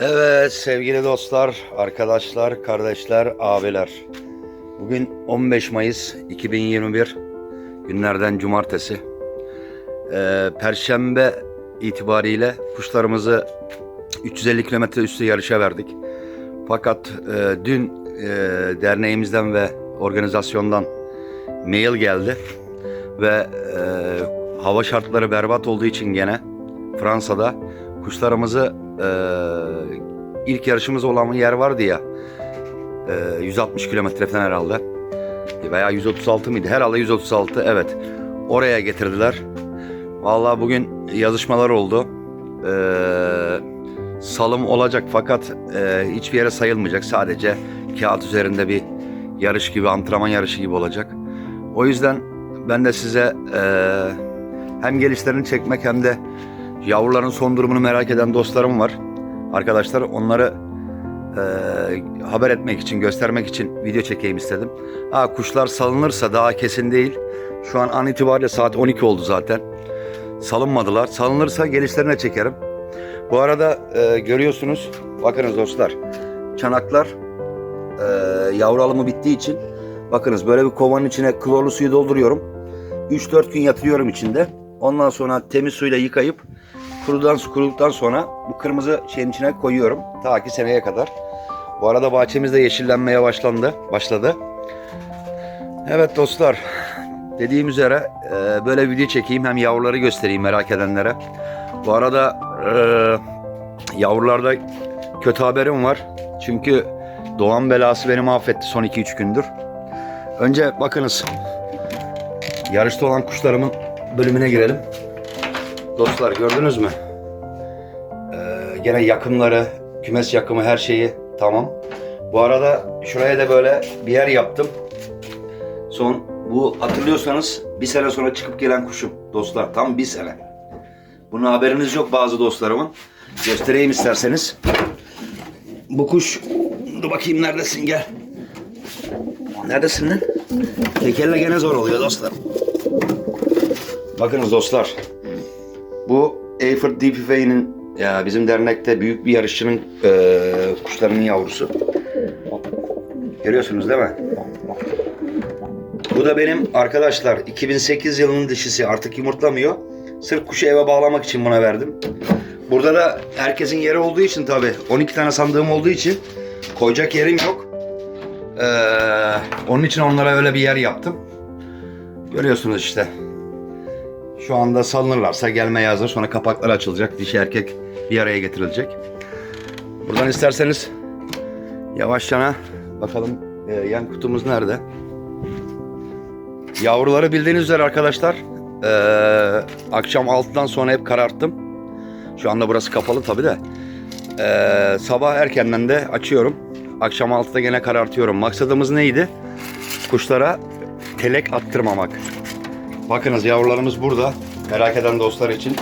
Evet sevgili dostlar, arkadaşlar, kardeşler, abiler. Bugün 15 Mayıs 2021 günlerden cumartesi. Ee, Perşembe itibariyle kuşlarımızı 350 kilometre üstü yarışa verdik. Fakat e, dün e, derneğimizden ve organizasyondan mail geldi ve e, hava şartları berbat olduğu için gene Fransa'da kuşlarımızı e, ilk yarışımız olan yer vardı ya e, 160 kilometre falan herhalde veya 136 mıydı? Herhalde 136 evet. Oraya getirdiler. Vallahi bugün yazışmalar oldu. E, salım olacak fakat e, hiçbir yere sayılmayacak. Sadece kağıt üzerinde bir yarış gibi, antrenman yarışı gibi olacak. O yüzden ben de size e, hem gelişlerini çekmek hem de yavruların son durumunu merak eden dostlarım var. Arkadaşlar onları e, haber etmek için, göstermek için video çekeyim istedim. Ha, kuşlar salınırsa daha kesin değil. Şu an an itibariyle saat 12 oldu zaten. Salınmadılar. Salınırsa gelişlerine çekerim. Bu arada e, görüyorsunuz, bakınız dostlar, çanaklar e, yavru alımı bittiği için bakınız böyle bir kovanın içine klorlu suyu dolduruyorum. 3-4 gün yatırıyorum içinde. Ondan sonra temiz suyla yıkayıp kurudan kuruduktan sonra bu kırmızı şeyin içine koyuyorum. Ta ki seneye kadar. Bu arada bahçemiz de yeşillenmeye başlandı, başladı. Evet dostlar, dediğim üzere e, böyle video çekeyim hem yavruları göstereyim merak edenlere. Bu arada e, yavrularda kötü haberim var. Çünkü doğan belası beni mahvetti son 2-3 gündür. Önce bakınız yarışta olan kuşlarımın bölümüne girelim. Dostlar gördünüz mü? Ee, gene yakımları, kümes yakımı her şeyi tamam. Bu arada şuraya da böyle bir yer yaptım. Son bu hatırlıyorsanız bir sene sonra çıkıp gelen kuşum dostlar. Tam bir sene. Bunun haberiniz yok bazı dostlarımın. Göstereyim isterseniz. Bu kuş dur bakayım neredesin gel. Neredesin lan? Tekelle gene zor oluyor dostlar. Bakınız dostlar. Bu Eyford DPF'nin ya bizim dernekte büyük bir yarışçının eee kuşlarının yavrusu. Görüyorsunuz değil mi? Bu da benim arkadaşlar 2008 yılının dişisi artık yumurtlamıyor. Sırf kuşu eve bağlamak için buna verdim. Burada da herkesin yeri olduğu için tabi 12 tane sandığım olduğu için koyacak yerim yok. Ee, onun için onlara öyle bir yer yaptım. Görüyorsunuz işte. Şu anda salınırlarsa gelmeye hazır. Sonra kapaklar açılacak. Dişi erkek bir araya getirilecek. Buradan isterseniz yavaşçana bakalım e, yan kutumuz nerede? Yavruları bildiğiniz üzere arkadaşlar e, akşam 6'dan sonra hep kararttım. Şu anda burası kapalı tabi de. E, sabah erkenden de açıyorum. Akşam 6'da gene karartıyorum. Maksadımız neydi? Kuşlara telek attırmamak. Bakınız yavrularımız burada. Merak eden dostlar için.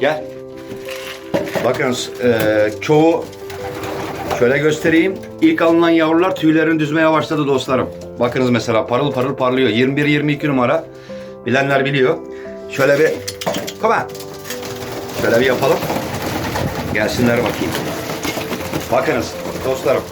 Gel. Bakınız e, çoğu şöyle göstereyim. İlk alınan yavrular tüylerini düzmeye başladı dostlarım. Bakınız mesela parıl parıl parlıyor. 21-22 numara. Bilenler biliyor. Şöyle bir on. Şöyle bir yapalım. Gelsinler bakayım. Bakınız dostlarım.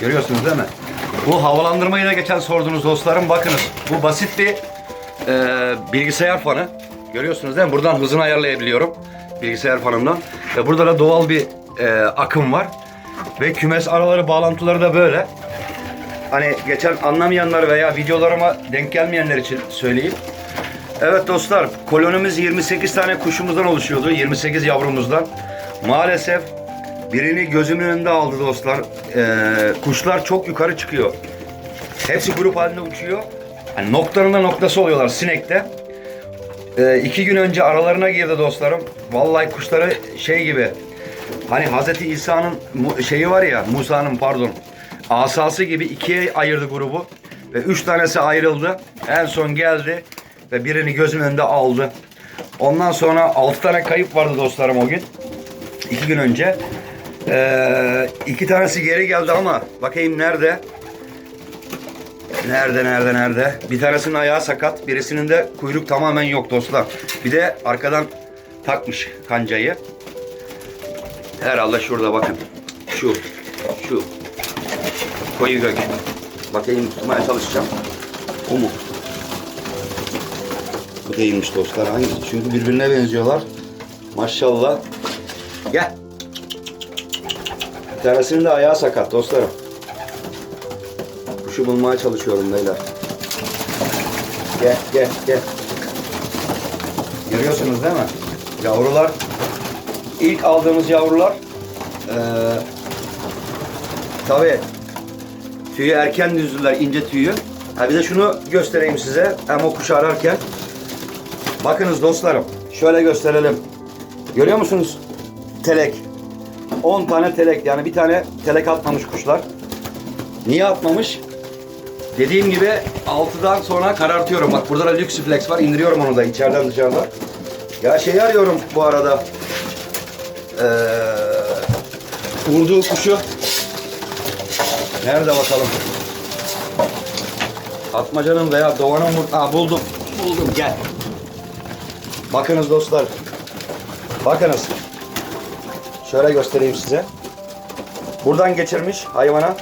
Görüyorsunuz değil mi? Bu havalandırmayı da geçen sordunuz dostlarım. Bakınız bu basit bir e, bilgisayar fanı. Görüyorsunuz değil mi? Buradan hızını ayarlayabiliyorum. Bilgisayar fanımdan. Ve burada da doğal bir e, akım var. Ve kümes araları bağlantıları da böyle. Hani geçen anlamayanlar veya videolarıma denk gelmeyenler için söyleyeyim. Evet dostlar kolonimiz 28 tane kuşumuzdan oluşuyordu. 28 yavrumuzdan. Maalesef birini gözümün önünde aldı dostlar. Ee, kuşlar çok yukarı çıkıyor. Hepsi grup halinde uçuyor. Yani noktalarında noktası oluyorlar sinekte. Ee, iki gün önce aralarına girdi dostlarım. Vallahi kuşları şey gibi. Hani Hazreti İsa'nın şeyi var ya Musa'nın pardon. Asası gibi ikiye ayırdı grubu. Ve üç tanesi ayrıldı. En son geldi ve birini gözümün önünde aldı. Ondan sonra altı tane kayıp vardı dostlarım o gün. İki gün önce. Ee, iki tanesi geri geldi ama bakayım nerede? Nerede nerede nerede? Bir tanesinin ayağı sakat, birisinin de kuyruk tamamen yok dostlar. Bir de arkadan takmış kancayı. Herhalde şurada bakın. Şu. Şu. Koyu gök. Bakayım tutmaya çalışacağım. O mu? Bu değilmiş dostlar. Hangisi? Çünkü birbirine benziyorlar. Maşallah. Gel. Tanesinin de ayağı sakat dostlarım. Kuşu bulmaya çalışıyorum beyler. Gel gel gel. Görüyorsunuz değil mi? Yavrular. ilk aldığımız yavrular eee tabii tüyü erken düzdüler ince tüyü. Ha bir de şunu göstereyim size hem o kuşu ararken. Bakınız dostlarım şöyle gösterelim. Görüyor musunuz? Telek. 10 tane telek yani bir tane telek atmamış kuşlar. Niye atmamış? Dediğim gibi 6'dan sonra karartıyorum. Bak burada da Luxiflex var. indiriyorum onu da içeriden dışarıdan. Ya şey arıyorum bu arada. Ee, vurduğu kuşu. Nerede bakalım? Atmacanın veya Doğan'ın vur... Aa buldum. Buldum gel. Bakınız dostlar. Bakınız. Şöyle göstereyim size. Buradan geçirmiş hayvana.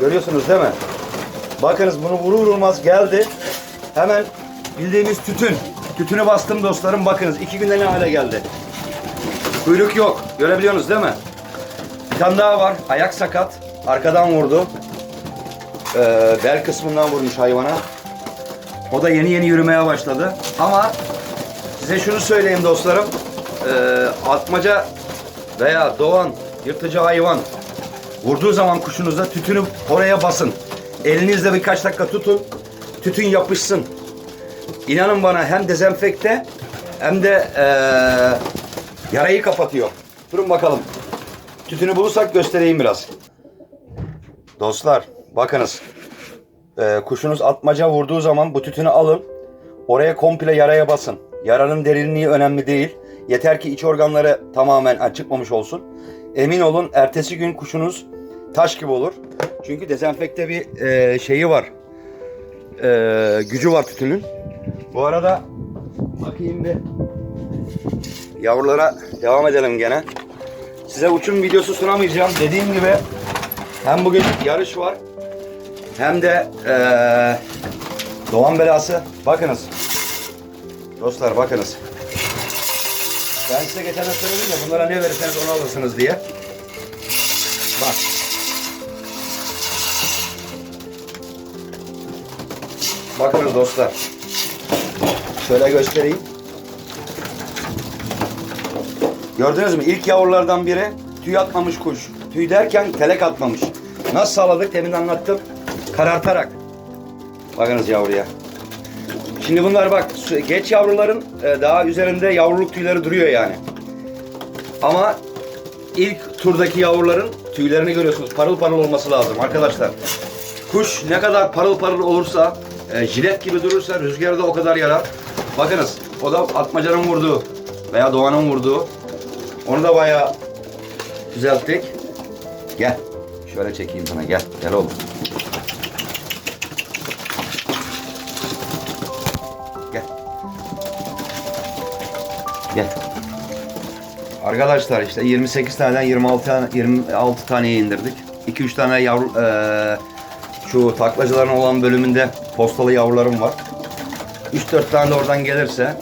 Görüyorsunuz değil mi? Bakınız bunu vurur vurmaz geldi. Hemen bildiğimiz tütün. Tütünü bastım dostlarım. Bakınız iki günde ne hale geldi. Kuyruk yok. Görebiliyorsunuz değil mi? Bir tane daha var. Ayak sakat. Arkadan vurdu. Ee, bel kısmından vurmuş hayvana. O da yeni yeni yürümeye başladı. Ama size şunu söyleyeyim dostlarım. Ee, atmaca veya doğan yırtıcı hayvan vurduğu zaman kuşunuza tütünü oraya basın. Elinizle birkaç dakika tutun. Tütün yapışsın. İnanın bana hem dezenfekte hem de ee, yarayı kapatıyor. Durun bakalım. Tütünü bulursak göstereyim biraz. Dostlar bakınız. Ee, kuşunuz atmaca vurduğu zaman bu tütünü alın. Oraya komple yaraya basın. Yaranın derinliği önemli değil. Yeter ki iç organları tamamen çıkmamış olsun. Emin olun ertesi gün kuşunuz taş gibi olur. Çünkü dezenfekte bir e, şeyi var. E, gücü var tütünün. Bu arada bakayım bir yavrulara devam edelim gene. Size uçum videosu sunamayacağım. Dediğim gibi hem bugün yarış var hem de eee Doğan belası. Bakınız. Dostlar bakınız. Ben size geçen de söyledim ya bunlara ne verirseniz onu alırsınız diye. Bak. Bakınız dostlar. Şöyle göstereyim. Gördünüz mü? İlk yavrulardan biri tüy atmamış kuş. Tüy derken telek atmamış. Nasıl sağladık? Demin anlattım. Karartarak. Bakınız yavruya. Şimdi bunlar bak geç yavruların e, daha üzerinde yavruluk tüyleri duruyor yani. Ama ilk turdaki yavruların tüylerini görüyorsunuz. Parıl parıl olması lazım arkadaşlar. Kuş ne kadar parıl parıl olursa, e, jilet gibi durursa rüzgarda o kadar yarar. Bakınız o da atmacanın vurduğu veya doğanın vurduğu. Onu da bayağı düzelttik. Gel. Şöyle çekeyim sana gel. Gel oğlum. Gel. Arkadaşlar işte 28 taneden 26 tane 26 taneye indirdik. 2-3 tane yavru eee, şu taklacıların olan bölümünde postalı yavrularım var. 3-4 tane de oradan gelirse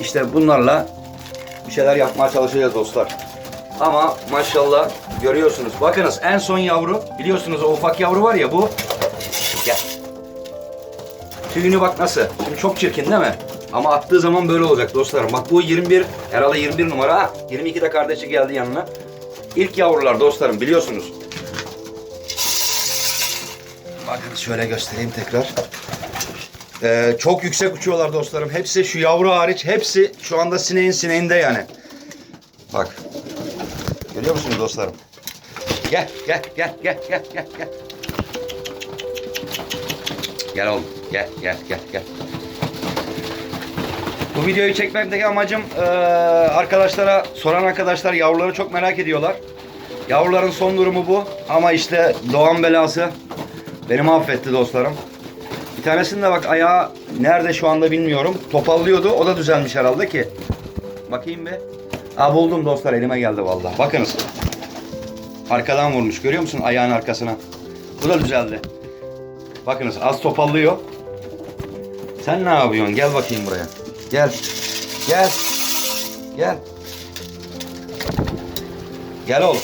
işte bunlarla bir şeyler yapmaya çalışacağız dostlar. Ama maşallah görüyorsunuz. Bakınız en son yavru biliyorsunuz o ufak yavru var ya bu. Gel. Tüyünü bak nasıl. Şimdi çok çirkin değil mi? Ama attığı zaman böyle olacak dostlarım. Bak bu 21, herhalde 21 numara. Ha, 22 de kardeşi geldi yanına. İlk yavrular dostlarım biliyorsunuz. Bakın şöyle göstereyim tekrar. Ee, çok yüksek uçuyorlar dostlarım. Hepsi şu yavru hariç hepsi şu anda sineğin sineğinde yani. Bak. Görüyor musunuz dostlarım? Gel gel gel gel gel gel gel. Gel oğlum. Gel gel gel gel. Bu videoyu çekmekteki amacım eee, arkadaşlara, soran arkadaşlar yavruları çok merak ediyorlar. Yavruların son durumu bu. Ama işte doğan belası beni mahvetti dostlarım. Bir tanesinin de bak ayağı nerede şu anda bilmiyorum. Topallıyordu. O da düzelmiş herhalde ki. Bakayım bir. Aa buldum dostlar elime geldi vallahi. Bakınız. Arkadan vurmuş. Görüyor musun ayağın arkasına? Bu da düzeldi. Bakınız az topallıyor. Sen ne yapıyorsun? Gel bakayım buraya. Gel. Gel. Gel. Gel oğlum.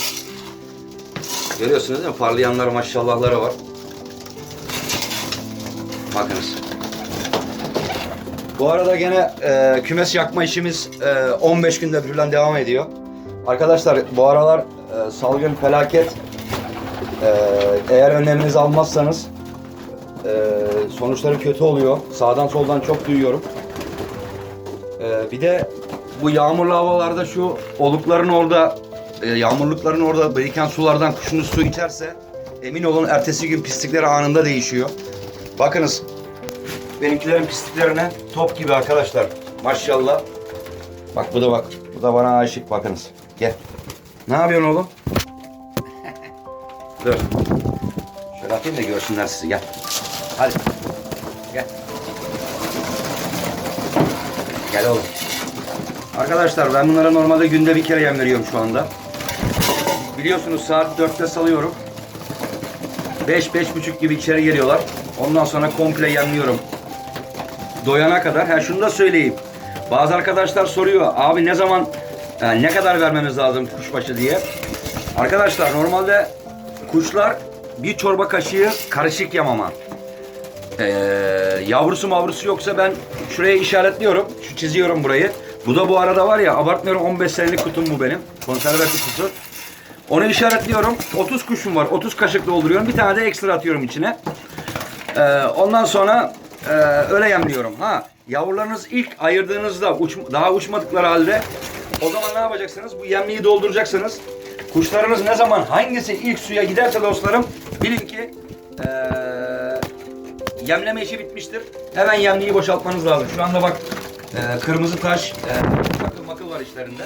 Görüyorsunuz değil mi? Parlayanlar maşallahları var. Bakınız. Bu arada gene e, kümes yakma işimiz e, 15 günde falan devam ediyor. Arkadaşlar bu aralar e, salgın felaket. E, eğer önleminizi almazsanız e, sonuçları kötü oluyor. Sağdan soldan çok duyuyorum. E, bir de bu yağmurlu havalarda şu olukların orada, e, yağmurlukların orada biriken sulardan kuşunuz su içerse emin olun ertesi gün pislikleri anında değişiyor. Bakınız benimkilerin pisliklerine top gibi arkadaşlar. Maşallah. Bak bu da bak. Bu da bana aşık bakınız. Gel. Ne yapıyorsun oğlum? Dur. Şöyle atayım da görsünler sizi. Gel. Hadi. Gel. Gel oğlum. Arkadaşlar ben bunlara normalde günde bir kere yem veriyorum şu anda. Biliyorsunuz saat 4'te salıyorum. 5-5.30 gibi içeri geliyorlar. Ondan sonra komple yemliyorum. Doyana kadar. Ha şunu da söyleyeyim. Bazı arkadaşlar soruyor. Abi ne zaman e, ne kadar vermemiz lazım kuşbaşı diye. Arkadaşlar normalde kuşlar bir çorba kaşığı karışık yamama. Ee, yavrusu mavrusu yoksa ben şuraya işaretliyorum. Şu çiziyorum burayı. Bu da bu arada var ya abartmıyorum 15 senelik kutum bu benim. Konserve kutusu. Onu işaretliyorum. 30 kuşum var. 30 kaşık dolduruyorum. Bir tane de ekstra atıyorum içine. Ee, ondan sonra e, öyle yemliyorum. Ha yavrularınız ilk ayırdığınızda uç, daha uçmadıkları halde o zaman ne yapacaksınız? Bu yemliği dolduracaksınız. Kuşlarınız ne zaman hangisi ilk suya giderse dostlarım bilin ki e, yemleme işi bitmiştir. Hemen yemliği boşaltmanız lazım. Şu anda bak e, kırmızı taş e, makıl makıl var işlerinde.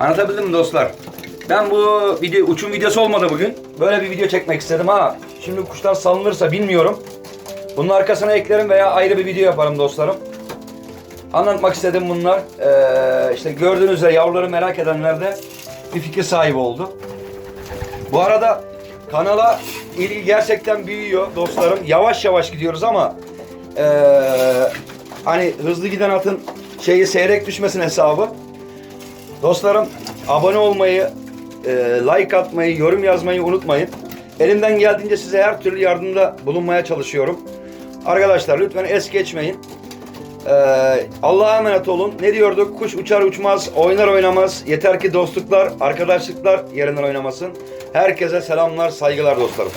Anlatabildim mi dostlar? Ben bu video uçum videosu olmadı bugün. Böyle bir video çekmek istedim ha. Şimdi kuşlar salınırsa bilmiyorum. Bunun arkasına eklerim veya ayrı bir video yaparım dostlarım. Anlatmak istedim bunlar. Ee, işte gördüğünüz üzere yavruları merak edenler de bir fikir sahibi oldu. Bu arada kanala ilgi gerçekten büyüyor dostlarım. Yavaş yavaş gidiyoruz ama ee, hani hızlı giden atın şeyi seyrek düşmesin hesabı. Dostlarım abone olmayı, e, like atmayı, yorum yazmayı unutmayın. Elimden geldiğince size her türlü yardımda bulunmaya çalışıyorum. Arkadaşlar lütfen es geçmeyin. Ee, Allah'a emanet olun. Ne diyorduk? Kuş uçar uçmaz, oynar oynamaz. Yeter ki dostluklar, arkadaşlıklar yerinden oynamasın. Herkese selamlar, saygılar dostlarım.